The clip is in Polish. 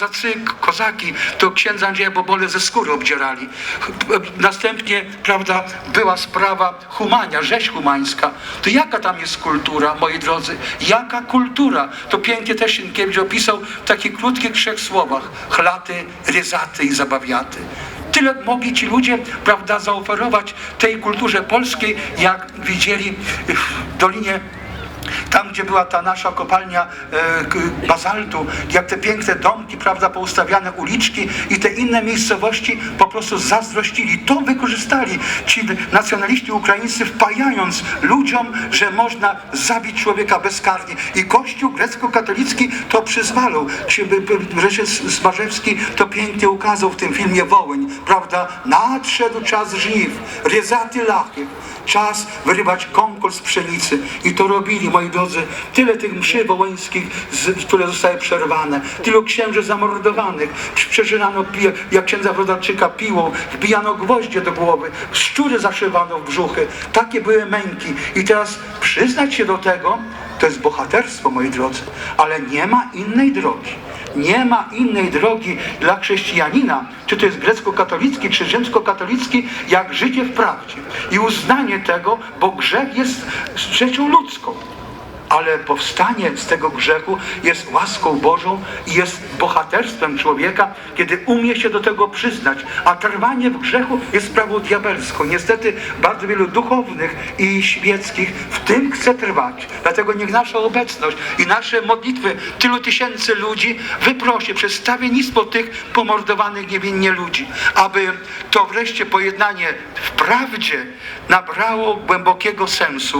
Zacy kozaki to księdza Andrzeja Bobole ze skóry obdzierali. Następnie, prawda, była sprawa humania, rzeź humańska. To jaka tam jest kultura, moi drodzy? Jaka kultura? To pięknie też Sienkiewicz opisał w takich krótkich trzech słowach. Chlaty, ryzaty i zabawiaty. Tyle mogli ci ludzie, prawda, zaoferować tej kulturze polskiej, jak widzieli w Dolinie tam, gdzie była ta nasza kopalnia e, bazaltu, jak te piękne domki, prawda, poustawiane uliczki i te inne miejscowości po prostu zazdrościli. To wykorzystali ci nacjonaliści ukraińscy, wpajając ludziom, że można zabić człowieka bezkarnie. I Kościół grecko-katolicki to przyzwalał. Rzeszy Smarzewski to pięknie ukazał w tym filmie Wołyń, prawda? Nadszedł czas żniw, ryzaty lachy. Czas wyrywać konkurs pszenicy. I to robili, moi drodzy. Tyle tych mszy wołyńskich, które zostały przerwane. Tylu księży zamordowanych. Przeżynano, jak księdza Wrodarczyka piłą. Wbijano gwoździe do głowy. Szczury zaszywano w brzuchy. Takie były męki. I teraz przyznać się do tego, to jest bohaterstwo, moi drodzy. Ale nie ma innej drogi. Nie ma innej drogi dla chrześcijanina, czy to jest grecko-katolicki, czy rzymsko-katolicki, jak życie w prawdzie. I uznanie tego, bo grzech jest rzeczą ludzką. Ale powstanie z tego grzechu jest łaską Bożą i jest bohaterstwem człowieka, kiedy umie się do tego przyznać. A trwanie w grzechu jest sprawą diabelską. Niestety bardzo wielu duchownych i świeckich w tym chce trwać. Dlatego niech nasza obecność i nasze modlitwy tylu tysięcy ludzi wyprosi przez stawiennictwo tych pomordowanych niewinnie ludzi, aby to wreszcie pojednanie w prawdzie nabrało głębokiego sensu.